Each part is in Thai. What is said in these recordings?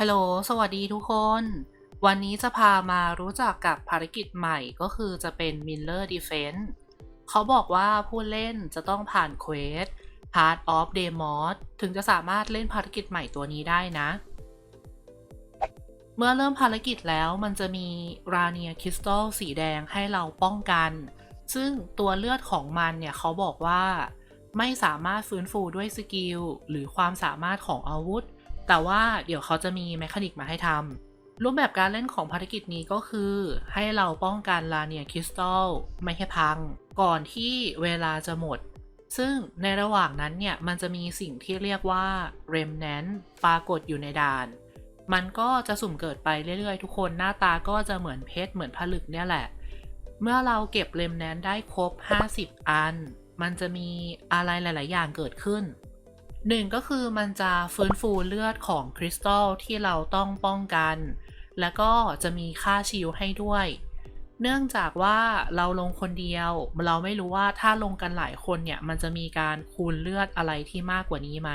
ฮัลโหล สวัสดีทุกคน วันนี้จะพามารู้จักกับภารกิจใหม่ก็คือจะเป็น Miller Defense เขาบอกว่าผู้เล่นจะต้องผ่านเควส Heart of Demos ถึงจะสามารถเล่นภารกิจใหม่ตัวนี้ได้นะ เมื่อเริ่มภารกิจแล้วมันจะมีราเนียคริสตัลสีแดงให้เราป้องกัน ซึ่งตัวเลือดของมันเนี่ยเขาบอกว่า ไม่สามารถฟื้นฟูด้วยสกิลหรือความสามารถของอาวุธ แต่ว่าเดี๋ยวเขาจะมีแมคานิกมาให้ทำรูปแบบการเล่นของภารกิจนี้ก็คือ ให้เราป้องกันลาเนียคริสตัลไม่ให้พัง ก่อนที่เวลาจะหมด ซึ่งในระหว่างนั้นเนี่ย มันจะมีสิ่งที่เรียกว่า Remnant ปรากฏอยู่ในด่าน มันก็จะสุ่มเกิดไปเรื่อยๆ ทุกคนหน้าตาก็จะเหมือนเพชรเหมือนผลึกเนี่ยแหละ เมื่อเราเก็บเลมแนนได้ครบ 50 อัน มันจะมีอะไรหลาย ๆ อย่างเกิดขึ้น หนึ่งก็คือมันจะฟื้นฟูเลือดของคริสตัลที่เราต้องป้องกัน แล้วก็จะมีค่าชิลให้ด้วย เนื่องจากว่าเราลงคนเดียว เราไม่รู้ว่าถ้าลงกันหลายคนเนี่ย มันจะมีการคูณเลือดอะไรที่มากกว่านี้ไหม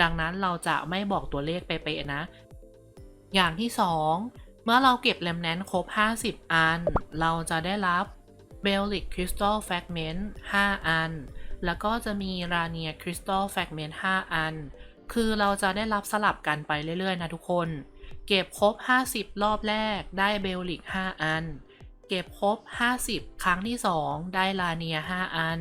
ดังนั้นเราจะไม่บอกตัวเลขเป๊ะๆนะ อย่างที่ 2 เมื่อเราเก็บเลมแนนครบ 50 อัน เราจะได้รับ b e l l i c Crystal Fragment 5อัน แล้วก็จะมี Rania Crystal Fragment 5อัน คือเราจะได้รับสลับกันไปเรื่อยๆ นะทุกคน เก็บครบ 50 รอบแรกได้ b e l l i c 5อัน เก็บครบ 50 ครั้งที่ 2 ได้ Rania 5อัน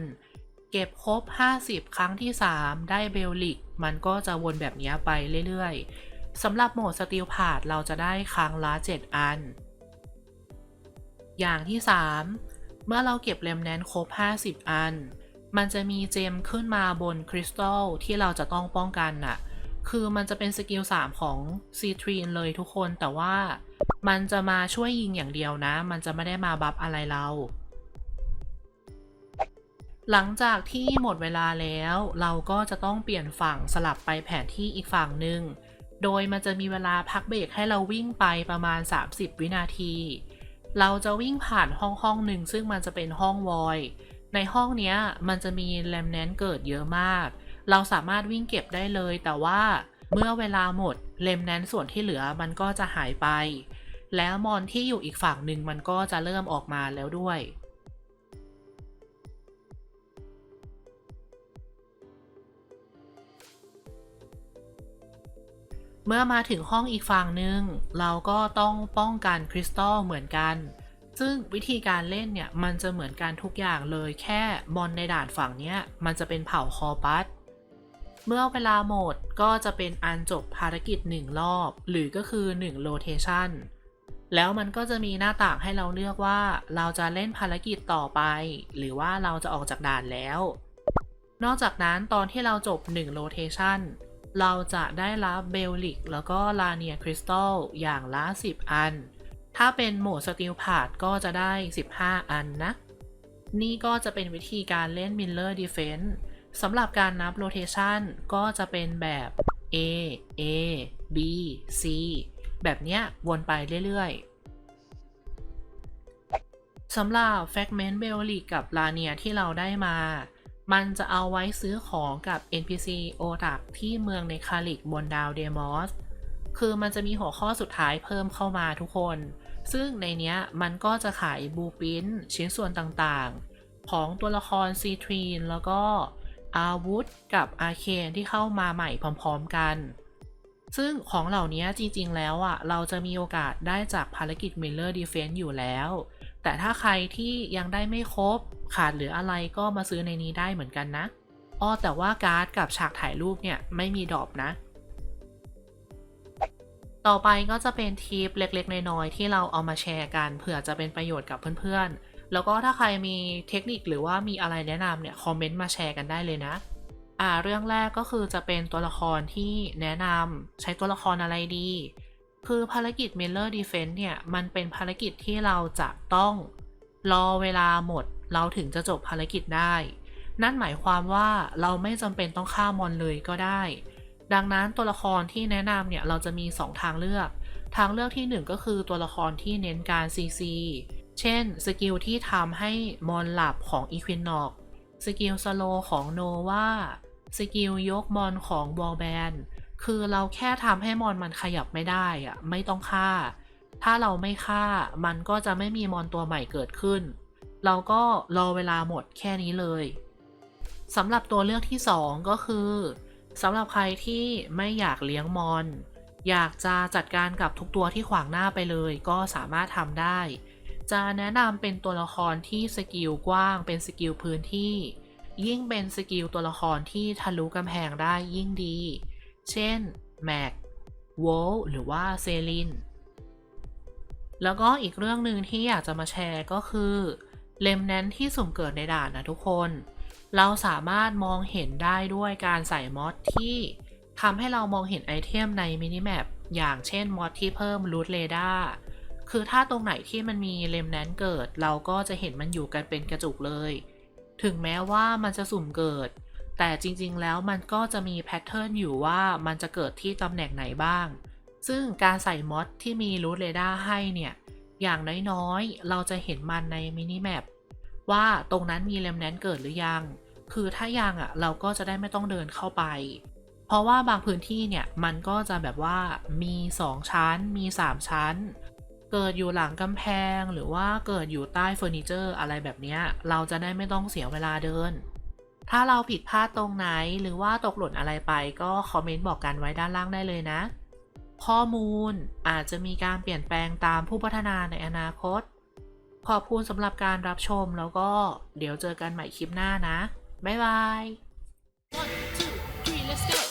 เก็บครบ 50 ครั้งที่ 3 ได้ b e l l i c มันก็จะวนแบบนี้ไปเรื่อยๆ สำหรับโหมดสติลพาดเราจะได้ครั้งละ 7 อัน อย่างที่ 3 เมื่อเราเก็บเลมแนนครบ 50 อัน มันจะมีเจมขึ้นมาบนคริสตัลที่เราจะต้องป้องกันน่ะ คือมันจะเป็นสกิล 3 ของซีทรีนเลยทุกคน แต่ว่ามันจะมาช่วยยิงอย่างเดียวนะ มันจะไม่ได้มาบัฟอะไรเรา หลังจากที่หมดเวลาแล้วเราก็จะต้องเปลี่ยนฝั่งสลับไปแผนที่อีกฝั่งหนึ่ง โดยมันจะมีเวลาพักเบรกให้เราวิ่งไปประมาณ 30 วินาที เราจะวิ่งผ่านห้องห้องหนึ่งซึ่งมันจะเป็นห้องวอย ในห้องเนี้ยมันจะมีแรมแนนเกิดเยอะมาก เราสามารถวิ่งเก็บได้เลย แต่ว่าเมื่อเวลาหมดเลมแนนส่วนที่เหลือมันก็จะหายไป แล้วมอนที่อยู่อีกฝั่งหนึ่งมันก็จะเริ่มออกมาแล้วด้วยเมื่อมาถึงห้องอีกฝั่งหนึ่งเราก็ต้องป้องกันคริสตัลเหมือนกัน ซึ่งวิธีการเล่นเนี่ยมันจะเหมือนกันทุกอย่างเลยแค่บอลในด่านฝั่งเนี้ยมันจะเป็นเผ่าคอปัสเมื่อเวลาหมดก็จะเป็นอันจบภารกิจ 1 รอบ หรือก็คือ1 rotation แล้วมันก็จะมีหน้าต่างให้เราเลือกว่าเราจะเล่นภารกิจต่อไป หรือว่าเราจะออกจากด่านแล้ว นอกจากนั้นตอนที่เราจบ1 rotation เราจะได้รับเบลลิกแล้วก็ลาเนียคริสตัลอย่างละ 10 อัน ถ้าเป็นโหมดสติลพาดก็จะได้ 15 อันนะ นี่ก็จะเป็นวิธีการเล่น Miller Defense สำหรับการนับโ o เ a ชันก็จะเป็นแบบ A A B C แบบเนี้ยวนไปเรื่อยๆสำหรับ Fragment b e l l i c กับ Lania ที่เราได้มา มันจะเอาไว้ซื้อของกับ NPC โอตักที่เมืองในคาลิกบนดาวเดมอสคือมันจะมีหัวข้อสุดท้ายเพิ่มเข้ามาทุกคน ซึ่งในเนี้ยมันก็จะขายบูปินชิ้นส่วนต่างๆ ของตัวละครซีทรีนแล้วก็อาวุธกับอาเคนที่เข้ามาใหม่พร้อมๆกัน ซึ่งของเหล่านี้จริงๆแล้วอะ เราจะมีโอกาสได้จากภารกิจ Miller Defense อยู่แล้ว แต่ถ้าใครที่ยังได้ไม่ครบ ขาดหรืออะไรก็มาซื้อในนี้ได้เหมือนกันนะอ้อแต่ว่าการ์ดกับฉากถ่ายรูปเนี่ยไม่มีดรอปนะ ต่อไปก็จะเป็นทิปเล็กๆ น้อยๆที่เราเอามาแชร์กัน เผื่อจะเป็นประโยชน์กับเพื่อนๆ แล้วก็ถ้าใครมีเทคนิคหรือว่ามีอะไรแนะนำเนี่ยคอมเมนต์มาแชร์กันได้เลยนะอ่าเรื่องแรกก็คือจะเป็นตัวละครที่แนะนำใช้ตัวละครอะไรดี คือภารกิจ Miller Defense เนี่ย มันเป็นภารกิจที่เราจะต้องรอเวลาหมด เราถึงจะจบภารกิจได้ นั่นหมายความว่าเราไม่จำเป็นต้องฆ่ามอนเลยก็ได้ ดังนั้นตัวละครที่แนะนำเนี่ยเราจะมี 2 ทางเลือก ทางเลือกที่ 1 ก็คือตัวละครที่เน้นการ CC เช่น สกิลที่ทำให้มอนหลับของ Equinox สกิลสโลของโนวาสกิลยกมอนของวอลแบนคือเราแค่ทำให้มอนมันขยับไม่ได้อะไม่ต้องฆ่า ถ้าเราไม่ฆ่ามันก็จะไม่มีมอนตัวใหม่เกิดขึ้น เราก็รอเวลาหมดแค่นี้เลยสำหรับตัวเลือกที่ 2 ก็คือ สำหรับใครที่ไม่อยากเลี้ยงมอน อยากจะจัดการกับทุกตัวที่ขวางหน้าไปเลยก็สามารถทำได้ จะแนะนำเป็นตัวละครที่สกิลกว้างเป็นสกิลพื้นที่ ยิ่งเป็นสกิลตัวละครที่ทะลุกำแพงได้ยิ่งดี เช่นแม็กโวลหรือว่าเซลิน แล้วก็อีกเรื่องหนึ่งที่อยากจะมาแชร์ก็คือเลมแนนที่สุ่มเกิดในด่านนะทุกคน เราสามารถมองเห็นได้ด้วยการใส่มอดที่ทำให้เรามองเห็นไอเทมในมินิแมปอย่างเช่นมอดที่เพิ่มรูทเรดาร์คือถ้าตรงไหนที่มันมีเลมแนนเกิด เราก็จะเห็นมันอยู่กันเป็นกระจุกเลย ถึงแม้ว่ามันจะสุ่มเกิด แต่จริงๆแล้วมันก็จะมีแพทเทิร์นอยู่ว่ามันจะเกิดที่ตำแหน่งไหนบ้าง ซึ่งการใส่มอดที่มีรูทเรดาร์ให้เนี่ย อย่างน้อยๆ เราจะเห็นมันในมินิแมป ว่าตรงนั้นมีเลมแนนเกิดหรือยัง คือถ้ายังอะเราก็จะได้ไม่ต้องเดินเข้าไป เพราะว่าบางพื้นที่เนี่ยมันก็จะแบบว่ามี 2 ชั้น มี 3 ชั้น เกิดอยู่หลังกำแพงหรือว่าเกิดอยู่ใต้เฟอร์นิเจอร์อะไรแบบเนี้ยเราจะได้ไม่ต้องเสียเวลาเดิน ถ้าเราผิดพลาดตรงไหนหรือว่าตกหล่นอะไรไปก็คอมเมนต์บอกกันไว้ด้านล่างได้เลยนะข้อมูลอาจจะมีการเปลี่ยนแปลงตามผู้พัฒนาในอนาคต ขอบคุณสำหรับการรับชมแล้วก็เดี๋ยวเจอกันใหม่คลิปหน้านะ บ๊ายบาย One, two, three, let's go